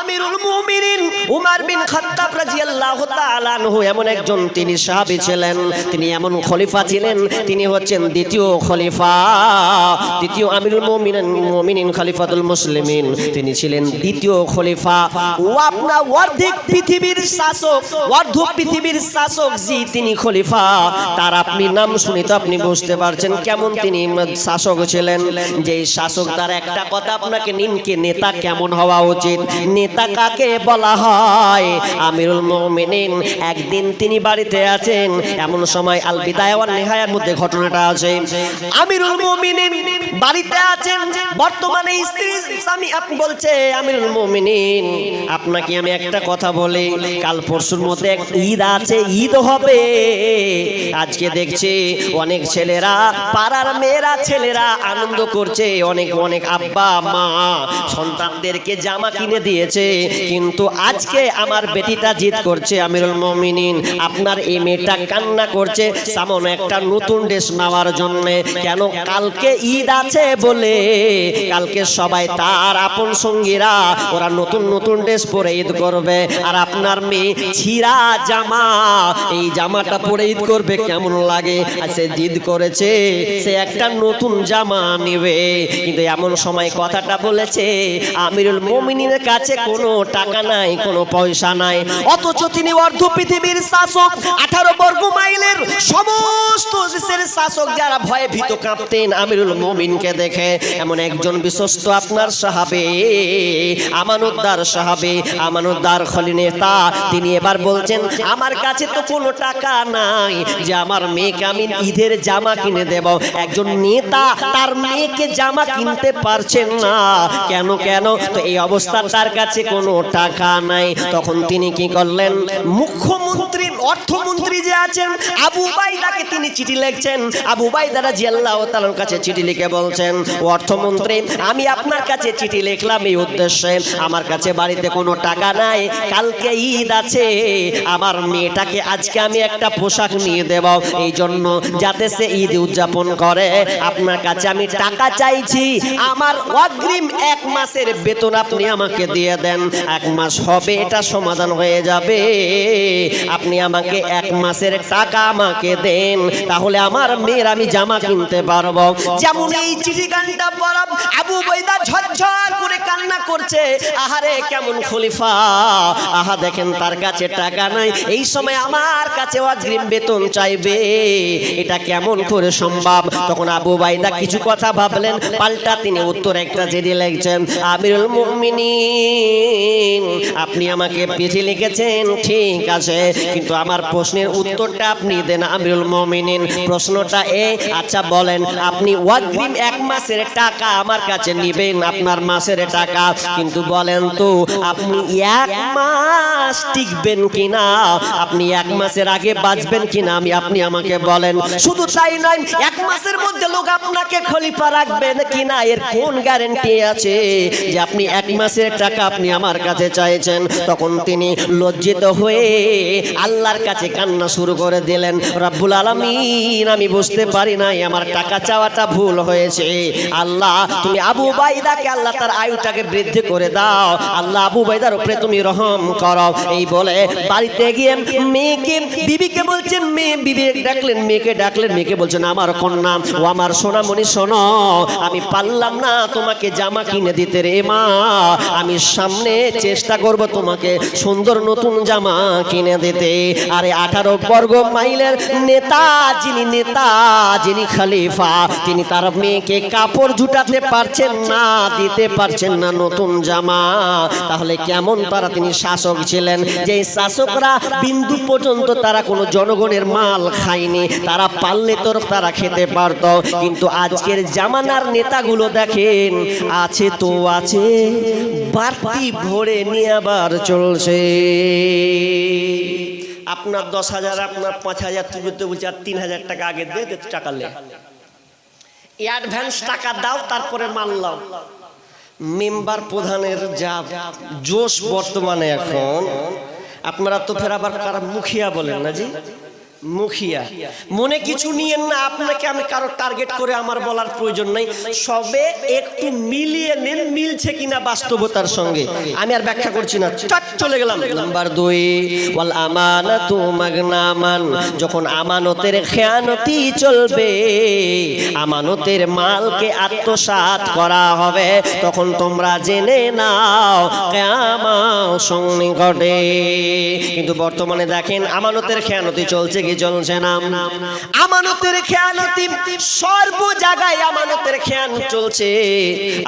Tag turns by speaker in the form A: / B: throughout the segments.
A: আমিরুল মুমিনিন উমর বিন খাত্তাব রাদিয়াল্লাহু তাআলা আনহু এমন একজন তিনি সাহাবী ছিলেন। তিনি এমন খলিফা ছিলেন, তিনি হচ্ছেন দ্বিতীয় খলিফা, দ্বিতীয় আমিরুল মুমিনিন মুমিনিন খলিফাতুল মুসলিমিন। তিনি ছিলেন দ্বিতীয় খলিফা। ও আপনার অর্ধেক পৃথিবীর শাসক, অর্ধ পৃথিবীর শাসক জি তিনি খলিফা। তার আপনি নাম শুনি তো আপনি বুঝতে পারছেন কেমন তিনি শাসক ছিলেন। যে শাসক তার একটা কথা আপনাকে নিনকে নেতা কেমন হওয়া উচিত? নেতা কাকে বলা হয়, আমিরুল একদিন তিনি বাড়িতে আছেন। এমন সময় আল মধ্যে ঘটনাটা আছে আমিরুল বাড়িতে আছেন? বর্তমানে স্ত্রী স্বামী আপনি বলছে, আমিরুল আপনাকে আমি একটা কথা বলি। কাল পরশুর মধ্যে ঈদ আছে, ঈদ হবে। আজকে দেখছি অনেক ছেলেরা, পাড়ার মেয়েরা, ছেলেরা আনন্দ করছে। অনেক অনেক আব্বা, মা সন্তানদেরকে জামা কিনে দিয়েছে। কিন্তু আজকে আমার বেটিটা জিদ করছে, আমিরুল মমিনিন। আপনার এই মেয়েটা কান্না করছে, সামনে একটা নতুন ড্রেস নেওয়ার জন্য। কেন কালকে ঈদ আছে বলে? কালকে সবাই তার আপন সঙ্গীরা, ওরা নতুন নতুন ড্রেস পরে ঈদ করবে। আর আপনার মেয়ে ছিঁড়া জামা, এই জামাটা পরে ঈদ করবে, কেমন লাগে? আর সে জিদ করেছে, সে একটা নতুন জামা নেবে। কিন্তু এমন সময় কথাটা বলেছে, আমিরুল মমিনের কাছে কোনো টাকা নাই কোনো পয়সা নাই। অথচ তিনি অর্ধ পৃথিবীর শাসক আঠারো বর্গ মাইলের সমস্ত দেশের শাসক যারা ভয়ে ভীত কাঁপতেন আমিরুল মমিনকে দেখে এমন একজন বিশ্বস্ত আপনার সাহাবে আমানুদ্দার সাহাবে আমানুদ্দার খলি নেতা তিনি এবার বলছেন আমার কাছে তো কোনো টাকা নাই যে আমার মেয়েকে আমি ঈদের জামা কিনে দেব। একজন নেতা তার মেয়েকে জামা কিনতে পারছেন না। কেন কেন? তো এই অবস্থা তার কাছে কোনো টাকা নাই। তখন তিনি কি করলেন? মুখ্যমন্ত্রী অর্থমন্ত্রী যে আছেন, আবু বাইদাকে তিনি চিঠি লিখছেন। আবু বাইদারা জিয়াল্লাহ তালার কাছে চিঠি লিখে বলছেন, "ও অর্থমন্ত্রী, আমি আপনার কাছে চিঠি লিখলাম এই উদ্দেশ্যে। আমার কাছে বাড়িতে কোনো টাকা নাই, কালকে ঈদ আছে। আমার মেয়েটাকে আজকে আমি একটা পোশাক নিয়ে দেব। এই জন্য যাতে সে ঈদ উদযাপন করে। আপনার কাছে আমি টাকা চাইছি। আমার অগ্রিম এক মাসের বেতন আপনি আমাকে দিয়ে দেন। এক মাস হবে, এটা সমাধান হয়ে যাবে। আপনি আমাকে এক মাসের টাকা আমাকে দেন, তাহলে আমার মেয়ের আমি জামা কিনতে পারব। যেমন এই চিঠি গানটা পড়াব আবু বৈদা ঝরঝর করে কান্না করছে, আহারে, কেমন খলিফা। আহা, দেখেন তার কাছে টাকা নাই, এই সময় আমার কাছে অগ্রিম বেতন চাইবে। এটা কেমন করে সম্ভব? তখন আবু বাইদা কিছু কথা ভাবলেন, পাল্টা তিনি উত্তর একটা জেদি লিখছেন, আমিরুল মুমিনিন। আপনি আমাকে চিঠি লিখেছেন, ঠিক আছে, কিন্তু আমার প্রশ্নের উত্তরটা আপনি দেন, আমিরুল মুমিনিন। প্রশ্নটা এ আচ্ছা বলেন, আপনি অগ্রিম এক মাসের টাকা আমার কাছে নিবেন, আপনার মাসের টাকা, কিন্তু বলেন তো, আপনি এক মাস টিকবেন কিনা? আপনি এক মাসের আগে বাঁচবেন কিনা? আমি, আপনি আমাকে বলেন, শুধু তাই নয়, এক মাসের মধ্যে লোক আপনাকে খলিফা রাখবেন কিনা? এর কোন গ্যারেন্টি আছে যে আপনি এক মাসের টাকা আপনি আমার কাছে চাইছেন, তখন তিনি লজ্জিত হয়ে আল্লাহর কাছে কান্না শুরু করে দিলেন। রব্বুল আলমিন, আমি বুঝতে পারি নাই, আমার টাকা চাওয়াটা ভুল হয়েছে। আল্লাহ, তুমি আবু বাইদাকে আল্লাহ তার আয়ুটাকে বৃদ্ধি করে দাও। আল্লাহ আবু বাইদার উপরে তুমি রহম করো। এই বলে বাড়িতে গিয়ে মেয়েকে, বিবিকে বলছেন, মেয়ে, বিবি ডাকলেন, মেয়েকে ডাকলেন, মেয়েকে বলছেন, আমার কন্যা, ও আমার সোনামণি, শোনো, আমি পারলাম না তোমাকে জামা কিনে দিতে রে মা, আমি সামনে চেষ্টা করব তোমাকে সুন্দর নতুন জামা কিনে দিতে। আরে আঠারো বর্গ মাইলের নেতা, যিনি নেতা, যিনি খলিফা, তিনি তার মেয়েকে কাপড় জুটাতে পারছেন না, দিতে পারছেন না নতুন জামা। তাহলে কেমন তারা তিনি শাসক ছিলেন? যে শাসকরা বিন্দু পর্যন্ত তারা কোনো জনগণের মাল খায়নি, তারা পারলে তোর তারা খেতে পারত। কিন্তু আজকের জামানার নেতাগুলো দেখেন, আছে তো আছে, বাড়তি ভরে নিয়ে আবার চলছে। আপনার দশ হাজার, আপনার পাঁচ হাজার তুলতে বলছে আর তিন হাজার টাকা আগে দিয়ে টাকা লে। অ্যাডভান্স টাকা দাও, তারপরে মানলাম। মেম্বার প্রধানের যা জোশ বর্তমানে এখন, আপনারা তো ফের আবার কারা মুখিয়া বলেন না জি? মুখিয়া। মনে কিছু নিয়েন না, আপনাকে আমি কারও টার্গেট করে আমার বলার প্রয়োজন নাই। সবে একটু মিলিয়ে নেন, মিলছে কিনা বাস্তবতার সঙ্গে। আমি আর ব্যাখ্যা করছি না। চট, চলে গেলাম। নাম্বার দুই, ওয়াল আমানাতু মাগনামান। যখন আমানতের খেয়ানতি চলবে, আমানতের মালকে আত্মসাৎ করা হবে, তখন তোমরা জেনে নাও কেমন সন্নিকটে। কিন্তু বর্তমানে দেখেন, আমানতের খেয়ানতি চলছে কি চলছে না। আমানতের খেয়ানতি সর্ব জায়গায় আমানতের খেয়ান চলছে।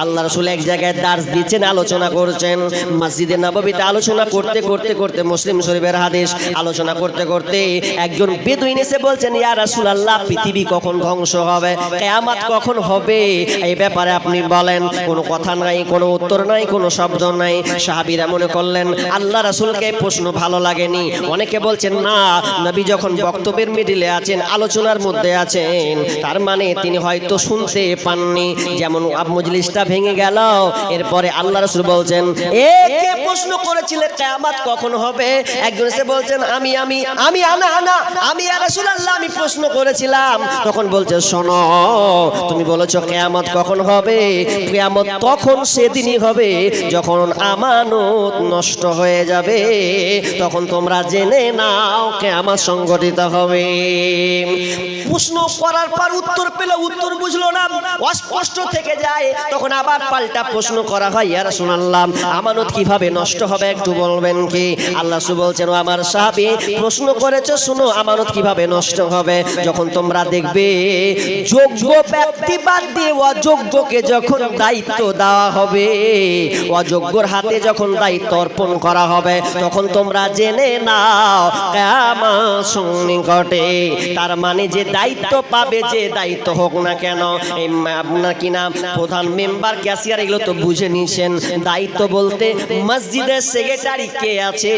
A: আল্লাহ রসুল এক জায়গায় দার্স দিচ্ছেন, আলোচনা করছেন। মসজিদে নববীতে আলোচনা করতে করতে করতে মুসলিম শরীফের হাদিস আলোচনা করতে করতে একজন বেদুইন এসে বলছেন, ইয়া রাসূল আল্লাহ পৃথিবী কখন ধ্বংস হবে? কেয়ামত কখন হবে? এই ব্যাপারে আপনি বলেন, কোনো কথা নাই, কোনো উত্তর নাই, কোনো শব্দ নাই। সাহাবীরা মনে করলেন, আল্লাহ রাসুলকে প্রশ্ন ভালো লাগেনি। অনেকে বলছেন, না, নবী যখন বক্তব্যের মিডিলে আছেন, আলোচনার মধ্যে আছেন। তার মানে তিনি হয়তো শুনতে পাননি। যেমন মজলিসটা ভেঙে গেল, এরপরে আল্লাহ রাসূল বলছেন, এ কে প্রশ্ন করেছিলে? কিয়ামত কখন হবে? একজন এসে বলছেন, আমি আমি আমি, আনা আনা, আমি, ইয়া রাসূলুল্লাহ, আমি প্রশ্ন করেছিলাম। তখন বলছে, শোনো, তুমি বলেছ কিয়ামত কখন হবে? কিয়ামত তখন সেদিনই হবে, যখন আমানত নষ্ট হয়ে যাবে। তখন তোমরা জেনে নাও কিয়ামত সংগঠিত হবে। প্রশ্ন করার পর উত্তর পেলে উত্তর বুঝলো না। অস্পষ্ট থেকে যায়। তখন আবার পাল্টা প্রশ্ন করা হয় ইয়ার শুনাল্লাম আমানত কীভাবে নষ্ট হবে একটু বলবেন কি? আল্লাহ সু বলছেন আমার সাহাবী, প্রশ্ন করেছ, শুনো, আমানত কীভাবে নষ্ট হবে? যখন তোমরা দেখবে, যোগ্য ব্যক্তি বাদ দিয়ে অযোগ্যকে যখন দায়িত্ব দেওয়া হবে, অযোগ্যর হাতে যখন দায়িত্ব অর্পণ করা হবে, তখন তোমরা জেনে নাও কেমন সন্নিকটে তার মানে যে দায়িত্ব পাবে, যে দায়িত্ব হোক না কেন আপনার কি নাম প্রধান মেম্বার, ক্যাশিয়ার, এগুলো তো বুঝে নিয়েছেন। দায়িত্ব বলতে মসজিদের সেক্রেটারি কে আছে,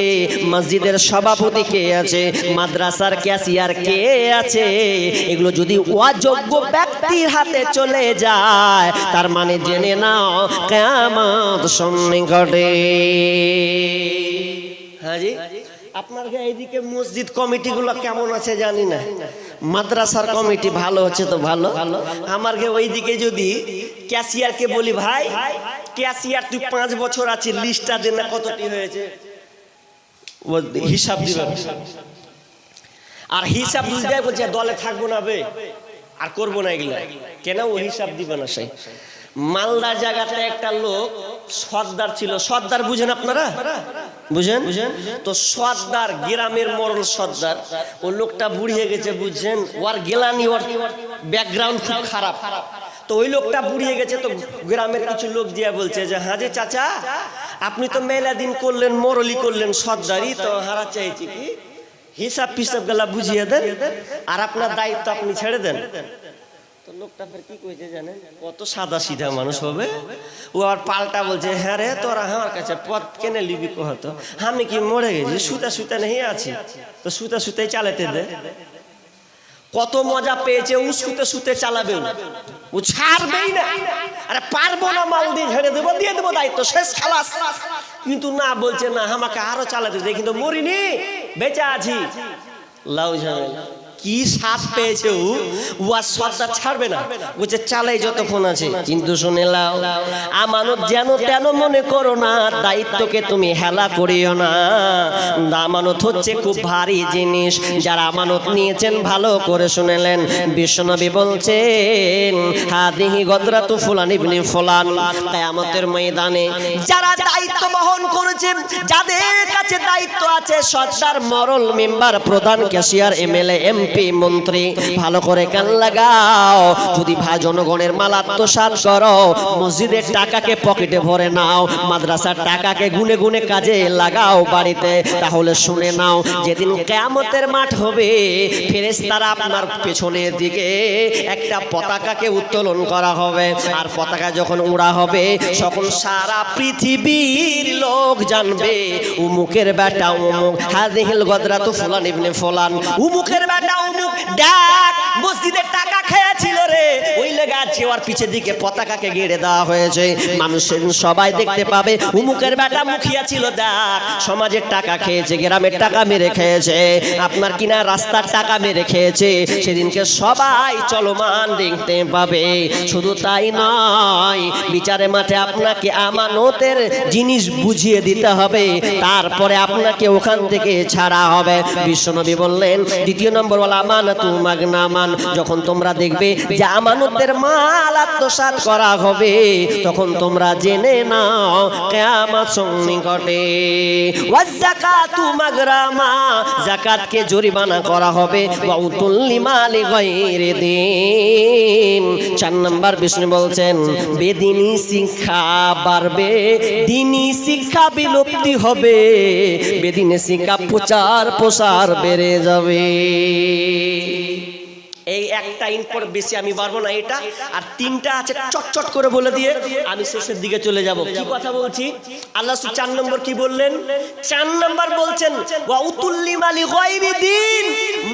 A: মসজিদের সভাপতি কে আছে, মাদ্রাসার ক্যাশিয়ার কে আছে? এগুলো যদি অযোগ্য ব্যক্তির হাতে চলে যায়, তার মানে জেনে নাও কেমন সন্নিকটে। হ্যাঁ জি? আপনার এইদিকে মসজিদ কমিটিগুলো কেমন আছে জানি না। মাদ্রাসার কমিটি ভালো হচ্ছে তো ভালো। আমার গে ওইদিকে যদি ক্যাশিয়ারকে বলি ভাই, ক্যাশিয়ার তুই পাঁচ বছর আছে লিস্টটা দেন না কতটি হয়েছে। হিসাব দিবেন আর হিসাব দিতে বলছে, দলে থাকব না বে। আর করব না এগুলো। কেন ও হিসাব দিবে না সেই মালদা জায়গাতে একটা লোক সর্দার ছিল। সর্দার বুঝেন আপনারা? বুঝেন? বুঝেন? তো সর্দার গ্রামের মরল সর্দার ও লোকটা বুড়িয়ে গেছে বুঝছেন? ওর গেলানি ওর ব্যাকগ্রাউন্ড খুব খারাপ। তো ওই লোকটা বুড়িয়ে গেছে তো গ্রামের কিছু লোক দিয়া বলছে যে হ্যাঁ যে চাচা আপনি তো মেলা দিন করলেন মরলি করলেন সর্দারি তো হারা চাইছি কি? হিসাব পিসাব গেলা বুঝিয়ে দেন আর আপনার দায়িত্ব আপনি ছেড়ে দেন। লোকটা ফের কি কইছে জানেন? কত সাদা সিধা মানুষ হবে। ও আর পাল্টা বলছে হ্যাঁ রে, তোরা আমার কাছে পথ কেনে লিবি কহতো আমি কি মরে গেছি? সুতা সুতা নেই আছি। তো সুতা সুতাই চালাতে দে। কত মজা পেয়েছে, ও শুতে শুতে চালাবে। ও ছাড়বেই না। আরে পারব না, মাল দিয়ে ঝেড়ে দেবো, দিয়ে দেবো দায়িত্ব, শেষ খালাস। কিন্তু না বলছে না, আমাকে আরও চালাতে দে। কিন্তু মরিনি, বেঁচে আছি। লাউ ঝামেলা কি সাপ পেয়েছে ও ও আর সর্দার ছাড়বে না। বলছে চালাই যতক্ষণ আছে কিন্তু শুনে লাও আমানত যেন তেন মনে করো না দায়িত্বকে তুমি হেলা করিও না। আমানত হচ্ছে খুব ভারী জিনিস যারা আমানত নিয়েছেন ভালো করে শুনেলেন। বিশ্বনবী বলছেন হাদিহি গদরাতু ফুলান ইবনে ফুলান কিয়ামতের ময়দানে যারা দায়িত্ব বহন করেছেন যাদের কাছে দায়িত্ব আছে সর্দার মরল মেম্বার প্রধান ক্যাশিয়ার এমএলএ এমপি মন্ত্রী ভালো করে কান লাগাও। যদি ভাই জনগণের মাল আত্মসাৎ করো, মসজিদের টাকাকে পকেটে ভরে নাও, মাদ্রাসার টাকাকে গুনে গুনে কাজে লাগাও বাড়িতে। তাহলে শুনে নাও, যেদিন কেয়ামতের মাঠ হবে, ফেরেশতারা আপনার পেছনের দিকে একটা পতাকাকে উত্তোলন করা হবে। আর পতাকা যখন উড়া হবে তখন সারা পৃথিবীর লোক জানবে, উমুকের বেটা উমুক হাদিহিল গদরা তো ফুলান ইবনে ফুলান, উমুকের বেটা টাকা মেরে খেয়েছে। আপনার কিনা রাস্তার টাকা মেরে খেয়েছে। সেদিনকে সবাই চলমান দেখতে পাবে। শুধু তাই নয়, বিচারে মাঠে আপনাকে আমানতের জিনিস বুঝিয়ে দিতে হবে। তারপরে আপনাকে ওখান থেকে ছাড়া হবে। বিশ্বনবী বললেন, দ্বিতীয় নম্বর আমানাতু মাগনামান যখন তোমরা দেখবে যে আমানতের মাল আত্মসাৎ করা হবে, তখন তোমরা জেনে নাও, কিয়ামত সন্নিকটে। মাগরামা, যাকাতকে জরিমানা করা হবে ওয়া উতুল্লি মালি গায়রি দিন। চার নাম্বার বিষ্ণু বলছেন, বেদিনী শিক্ষা বাড়বে, দিনী শিক্ষা বিলুপ্তি হবে, বেদিনী শিক্ষা প্রচার প্রসার বেড়ে যাবে। এই একটা ইনপর বেশি আমি পারব না এটা। আর তিনটা আছে চটচট করে বলে দিয়ে আমি শেষের দিকে চলে যাব। কি কথা বলছি? আল্লাহ চার নম্বর কি বললেন? চার নম্বর বলছেন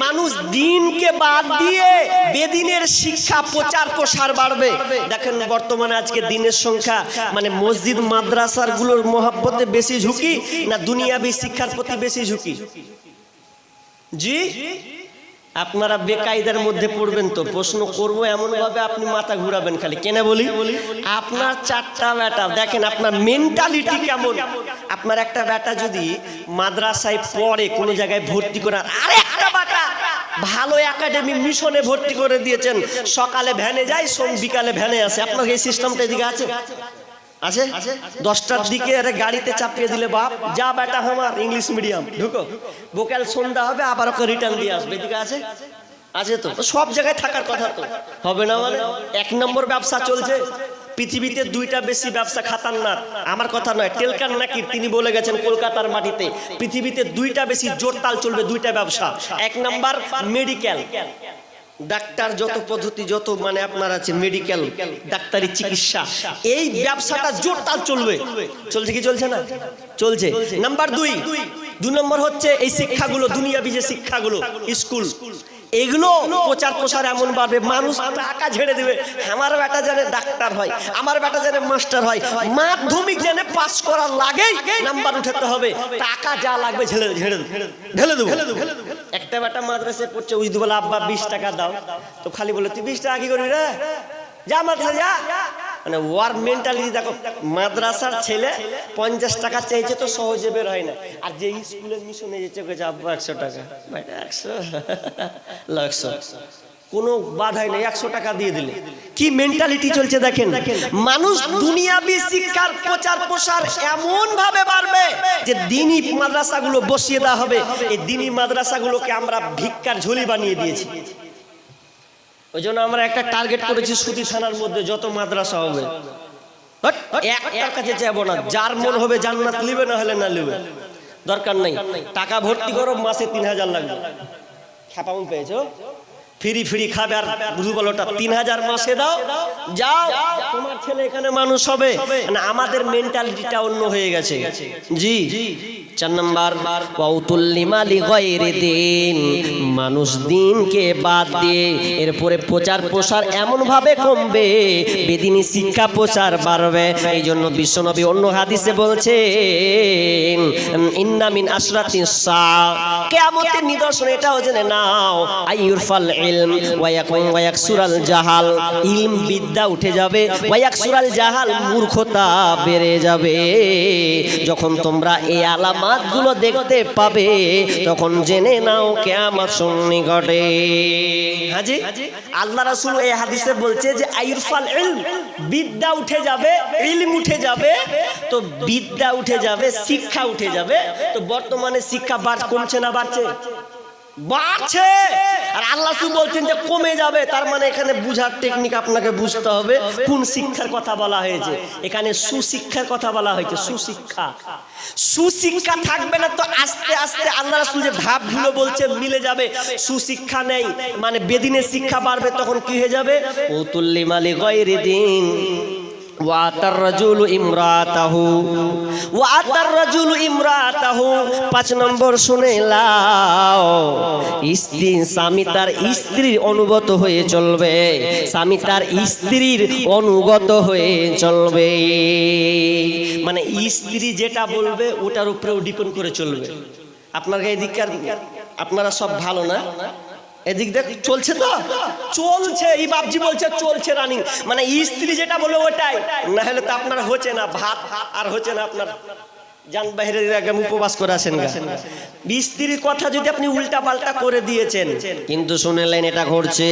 A: মানুষ দিনকে বাদ দিয়ে বেদিনের শিক্ষা, প্রচার, প্রসার বাড়বে। দেখেন বর্তমানে আজকে দিনের সংখ্যা মানে মসজিদ, মাদ্রাসারগুলোর মহাব্বতে বেশি ঝুঁকি না দুনিয়াবি শিক্ষার প্রতি বেশি ঝুঁকি? জি? আপনারা বেকায়দার মধ্যে পড়বেন তো, প্রশ্ন করব এমন ভাবে আপনি মাথা ঘুরাবেন খালি, কেন বলি? আপনার চারটা ব্যাটা দেখেন আপনার মেন্টালিটি কেমন? আপনার একটা ব্যাটা যদি মাদ্রাসায় পড়ে, কোনো জায়গায় ভর্তি করার আরে একটা ব্যাটা ভালো একাডেমি মিশনে ভর্তি করে দিয়েছেন, সকালে ভ্যানে যায়, সোম বিকালে ভ্যানে আসে। আপনার এই সিস্টেমটা এদিকে আছে? আছে? দশটার দিকে আরে গাড়িতে চাপিয়ে দিলে বাপ যা বেটা আমার ইংলিশ মিডিয়াম ঢুকো। বোকাল সন্ধ্যা হবে আবার ওকে রিটার্ন দিয়ে আসবে এদিকে আছে? আছে তো? সব জায়গায় থাকার কথা তো। হবে না মানে? এক নম্বর ব্যবসা চলছে। পৃথিবীতে দুইটা বেশি ব্যবসা খাতারনাক আমার কথা নয় টেলকান নাকি তিনি বলে গেছেন কলকাতার মাটিতে পৃথিবীতে দুইটা বেশি জোরতাল চলবে দুইটা ব্যবসা। এক নাম্বার মেডিকেল ডাক্তার যত পদ্ধতি যত মানে আপনার আছে মেডিকেল ডাক্তারি চিকিৎসা এই ব্যবসাটা জোরদার চলবে। চলছে কি চলছে না? চলছে নাম্বার দুই। দুই। নম্বর হচ্ছে এই শিক্ষাগুলো দুনিয়াবি যে শিক্ষাগুলো স্কুল। এগুলো প্রচার প্রসার এমন বাড়বে মানুষ টাকা ঝেড়ে দেবে। আমার বেটা জানে ডাক্তার হয়, আমার বেটা জানে মাস্টার হয়। মাধ্যমিক জানে পাস করার লাগেই নাম্বার উঠাতে হবে। টাকা যা লাগবে ঝেড়ে ঝেড়ে ঢেলে দেবো। একটা বেটা মাদ্রাসে পড়ছে উজদু বলে আব্বা বিশ টাকা দাও। তো খালি বলে, তুই বিশ টাকা কি করবি রে? যা মাদ্রাসা যা। মানে ওয়ার মেন্টালিটি দেখো, মাদ্রাসার ছেলে পঞ্চাশ টাকা চাইছে তো সহজে বের হয় না। আর যে স্কুলের মিশনে যেতে গেছে আব্বা একশো টাকা একশো একশো কোনো বাধাই নেই, একশো টাকা দিয়ে দিলে। কি মেন্টালিটি চলছে দেখেন? মানুষ দুনিয়াবি শিক্ষার প্রচার প্রসার এমন ভাবে বাড়বে যে দিনী মাদ্রাসাগুলো বসিয়ে দেওয়া হবে। এই দিনী মাদ্রাসাগুলোকে আমরা ভিক্ষার ঝুলি বানিয়ে দিয়েছি। ওই জন্য আমরা একটা টার্গেট করেছি সুতি থানার মধ্যে যত মাদ্রাসা হবে। একটার কাছে যাব না। যার মন হবে জান্নাত লিবে না হলে না লিবে দরকার নেই। টাকা ভর্তি করো মাসে তিন হাজার লাগবে। খ্যাপাউন পেয়েছ? ফ্রি ফ্রি খাবে আর দুবলোটা তিন হাজার মাসে দাও। যাও। তোমার ছেলে এখানে মানুষ হবে। মানে আমাদের মেন্টালিটিটা অন্য হয়ে গেছে। জি। চার নাম্বার দিন। মানুষ দিনকে বাদ দিয়ে এরপরে প্রচার প্রসার এমন ভাবে কমবে বেদিনী শিক্ষা প্রচার বাড়বে। এই জন্য বিশ্বনবী অন্য হাদিসে বলছেন ইন্নামিন আশরাতি সা। কিয়ামতের নিদর্শন এটাও জেনে নাও, আইয়ুরফাল ইলম ওয়ায়াকসুরাল জাহাল। ইলম বিদ্যা উঠে যাবে, ওয়ায়াকসুরাল জাহাল মূর্খতা বেড়ে যাবে। যখন তোমরা এই আলামাতগুলো দেখতে পাবে, তখন জেনে নাও কে কিয়ামত সন্নিকটে। হাজি, আল্লাহ রাসূল এই হাদিসে বলছে যে, আইরফাল বিদ্যা উঠে যাবে, ইলম উঠে যাবে, তো বিদ্যা উঠে যাবে, শিক্ষা উঠে যাবে, তো বর্তমানে শিক্ষা বাড়, কমছে না বাড়ছে? বাড়ছে। আর আল্লাহ বলছেন যে কমে যাবে, তার মানে এখানে বুঝার টেকনিক আপনাকে বুঝতে হবে। কোন শিক্ষার কথা বলা হয়েছে? এখানে সুশিক্ষার কথা বলা হয়েছে, সুশিক্ষা। সুশিক্ষা থাকবে না তো আস্তে আস্তে আল্লাহ রাসূল যে ধাপগুলো বলছে মিলে যাবে। সুশিক্ষা নেই মানে বেদিনের শিক্ষা বাড়বে, তখন কি হয়ে যাবে? উতুল্লি মালি গয়রি দিন। পাঁচ নম্বর শুনে লাও অনুগত হয়ে চলবে, স্বামী তার স্ত্রীর অনুগত হয়ে চলবে। মানে স্ত্রী যেটা বলবে, ওটার উপরেও ডিপেন্ড করে চলবে। আপনার এদিককার আপনারা সব ভালো না? এদিক দেখ, চলছে তো? চলছে, এই বাপজি বলছে চলছে রানিং মানে স্ত্রী যেটা বলে ওটাই। না হলে তো আপনার হচ্ছে না, ভাত আর হচ্ছে না আপনার। আগে উপবাস গা। কথা যদি আপনি উল্টা পাল্টা করে দিয়েছেন, কিন্তু শুনেলেন এটা ঘটছে।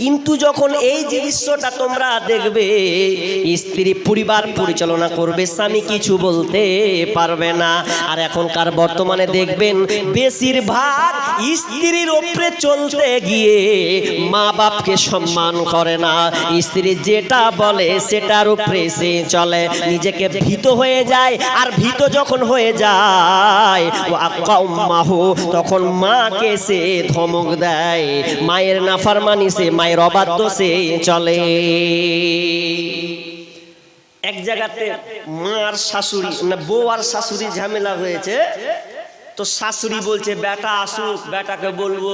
A: কিন্তু যখন এই জিনিসটা তোমরা দেখবে, স্ত্রী পরিবার পরিচালনা করবে, স্বামী কিছু বলতে পারবে না। আর এখনকার বর্তমানে দেখবেন, বেশিরভাগ স্ত্রীর ওপরে চলতে গিয়ে মা বাপকে সম্মান করে না। স্ত্রী যেটা বলে, সেটার উপরে সে চলে। নিজেকে ভীত হয়ে যায়, আর ভীত যখন হয়ে যায় ও উম্মাহু, তখন মাকে সে ধমক দেয় মায়ের নাফারমানি সে মায়ের অবাধ্য সে চলে। এক জায়গাতে মা আর শাশুড়ি না বউ আর শাশুড়ি ঝামেলা হয়েছে তো শাশুড়ি বলছে বেটা আসুক বেটাকে বলব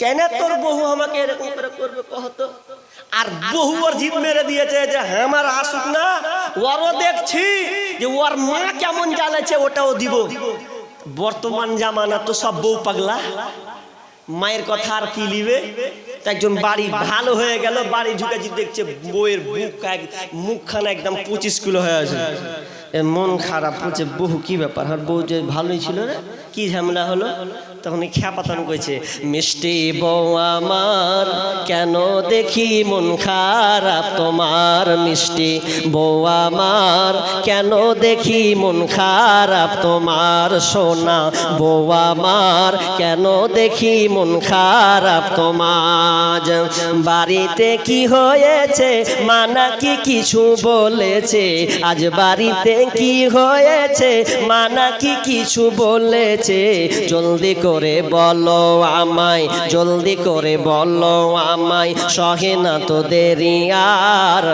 A: কেন তোর বহু আমাকে এরকম করে করবে কহতো? আর বহু ওর মেরে দিয়েছে যে আমার আসুক না। ওরও দেখছি যে, ওর মা কেমন জ্বালাচ্ছে ওটাও দিব। বর্তমান জামানা তো সব বউ পাগলা। মায়ের কথা আর কি লিবে? একজন বাড়ি ভালো হয়ে গেল, বাড়ি ঢুকে যে দেখছে বউয়ের বুক এক মুখখানা একদম পঁচিশ কিলো হয়ে আছে। মন খারাপ হচ্ছে বহু কি ব্যাপার? আর বউ যে ভালোই ছিল রে কি ঝামেলা হলো? তখন খ্যাপাতান কইছে, মিষ্টি বউ আমার, কেন দেখি মন খারাপ? তোমার মিষ্টি বউ আমার, কেন দেখি মন খারাপ? তোমার সোনা বউ আমার, কেন দেখি মন খারাপ? তোমার বাড়িতে কি হয়েছে? মানা কি কিছু বলেছে? আজ বাড়িতে কি হয়েছে? মানা কি কিছু বলেছে? জলদি করে বলো আমায়, জলদি করে বলো আমায়। সহে না তো দেরি আর,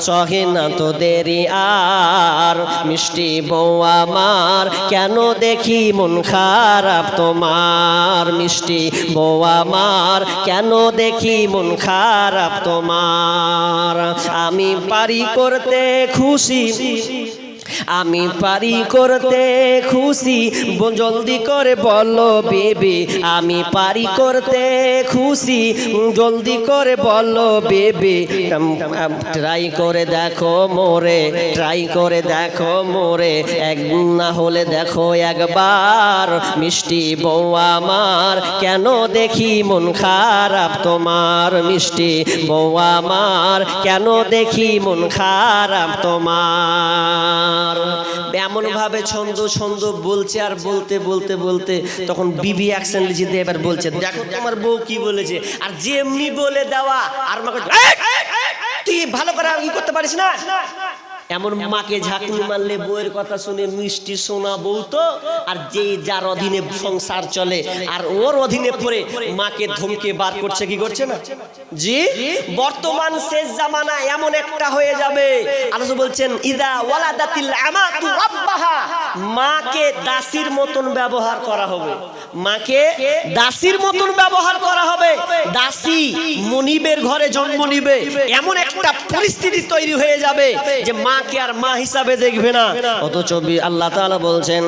A: সহে না তো দেরি আর। মিষ্টি বউ আমার, কেন দেখি মন খারাপ তোমার? মিষ্টি বউ আমার, কেন দেখি মন খারাপ তোমার। আমি পারি করতে খুশি। আমি পারি করতে খুশি। জলদি করে বলো, বেবি, আমি পারি করতে খুশি। জলদি করে বলো, বেবি ট্রাই করে দেখো মোরে ট্রাই করে দেখো মোরে। এক না হলে দেখো একবার, মিষ্টি বউ আমার, কেন দেখি মন খারাপ তোমার? মিষ্টি বউ আমার, কেন দেখি মন খারাপ তোমার? এমন ভাবে ছন্দ ছন্দ বলছে আর বলতে বলতে বলতে তখন বিবি অ্যাকশন লিখে এবার বলছে, দেখো তোমার বউ কি বলেছে, আর যেমনি বলে দেওয়া, আর মাকে তুই ভালো করে আর কি করতে পারিস না? এমন মাকে ঝাঁকুনি মারলে বউয়ের কথা শুনে মিষ্টি সোনা বউ তো, আর যে যার অধীনে সংসার চলে, আর ওর অধীনে পড়ে, মাকে ধমকে বার করছে কি করছে না? জি? বর্তমান শেষ জামানা এমন একটা হয়ে যাবে। আলোচনা বলছেন, ইদা ওয়ালাদাতিল আমাতু রাব্বাহা। মাকে দাসীর মতন ব্যবহার করা হবে। মাকে দাসীর মতন ব্যবহার করা হবে। দাসী মনিবের ঘরে জন্ম নিবে। এমন একটা পরিস্থিতি তৈরি হয়ে যাবে যে মাকে আর মা হিসাবে দেখবে না। অথচ আল্লাহ বলছেন